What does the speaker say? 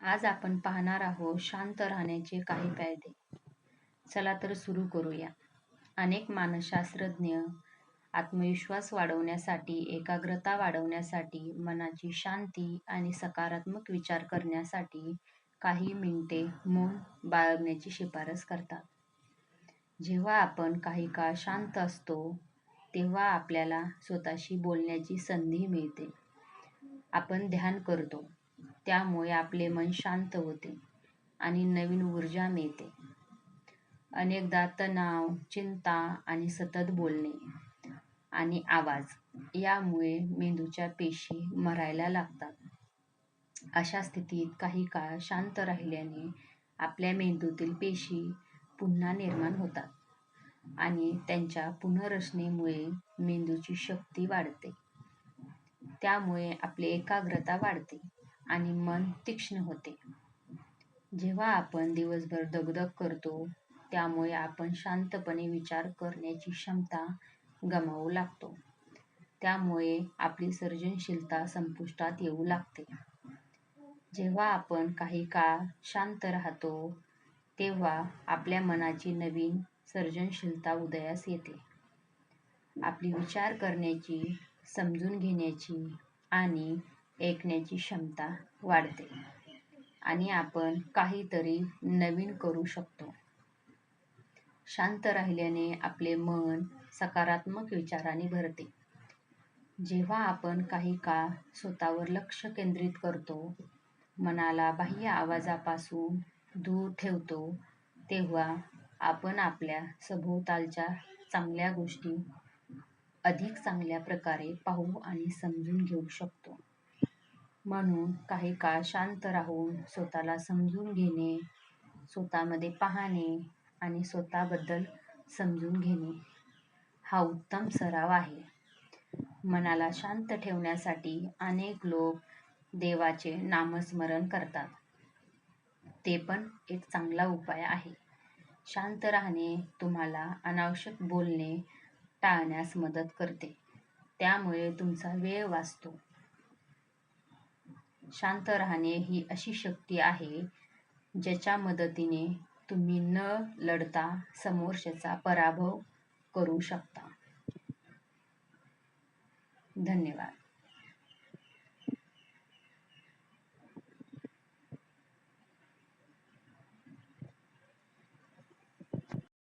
आज आपण पाहणार आहोत शांत राहण्याचे काही फायदे. चला तर सुरू करूया. अनेक मानसशास्त्रज्ञ आत्मविश्वास वाढवण्यासाठी एकाग्रता वाढवण्यासाठी मनाची शांती आणि सकारात्मक विचार करण्यासाठी काही मिनिटे मौन बाळगण्याची शिफारस करतात. जेव्हा आपण काही काळ शांत असतो तेव्हा आपल्याला स्वतःशी बोलण्याची संधी मिळते. आपण ध्यान करतो. त्यामुळे आपले मन शांत होते आणि नवीन ऊर्जा मिळते. अनेकदा तणाव चिंता आणि सतत बोलणे आणि आवाज यामुळे मेंदूच्या पेशी मरायला लागतात. अशा स्थितीत काही काळ शांत राहिल्याने आपल्या मेंदूतील पेशी पुन्हा निर्माण होतात आणि त्यांच्या पुनर्रचनेमुळे मेंदूची शक्ती वाढते. त्यामुळे आपली एकाग्रता वाढते. आणि मन तीक्ष्ण होते. जेव्हा आपण दिवसभर दगदग करतो त्यामुळे आपण शांतपणे विचार करण्याची क्षमता गमावू लागतो. त्यामुळे आपली सर्जनशीलता संपुष्टात येऊ लागते. जेव्हा आपण काही काळ शांत राहतो तेव्हा आपल्या मनाची नवीन सर्जनशीलता उदयास येते. आपली विचार करण्याची समजून घेण्याची आणि ऐकण्याची क्षमता वाढते आणि आपण काहीतरी नवीन करू शकतो. शांत राहिल्याने आपले मन सकारात्मक विचाराने भरते. जेव्हा आपण काही काळ स्वतःवर लक्ष केंद्रित करतो मनाला बाह्य आवाजापासून दूर ठेवतो तेव्हा आपण आपल्या सभोवतालच्या चांगल्या गोष्टी अधिक चांगल्या प्रकारे पाहू आणि समजून घेऊ शकतो. म्हणून काही काळ शांत राहून स्वतःला समजून घेणे स्वतःमध्ये पाहणे आणि स्वतःबद्दल समजून घेणे हा उत्तम सराव आहे. मनाला शांत ठेवण्यासाठी अनेक लोक देवाचे नामस्मरण करतात. ते पण एक चांगला उपाय आहे. शांत राहणे तुम्हाला अनावश्यक बोलणे टाळण्यास मदत करते. त्यामुळे तुमचा वेळ वाचतो. शांत राहणे ही अशी शक्ती आहे ज्याच्या मदतीने तुम्ही न लढता समोरच्याचा पराभव करू शकता. धन्यवाद.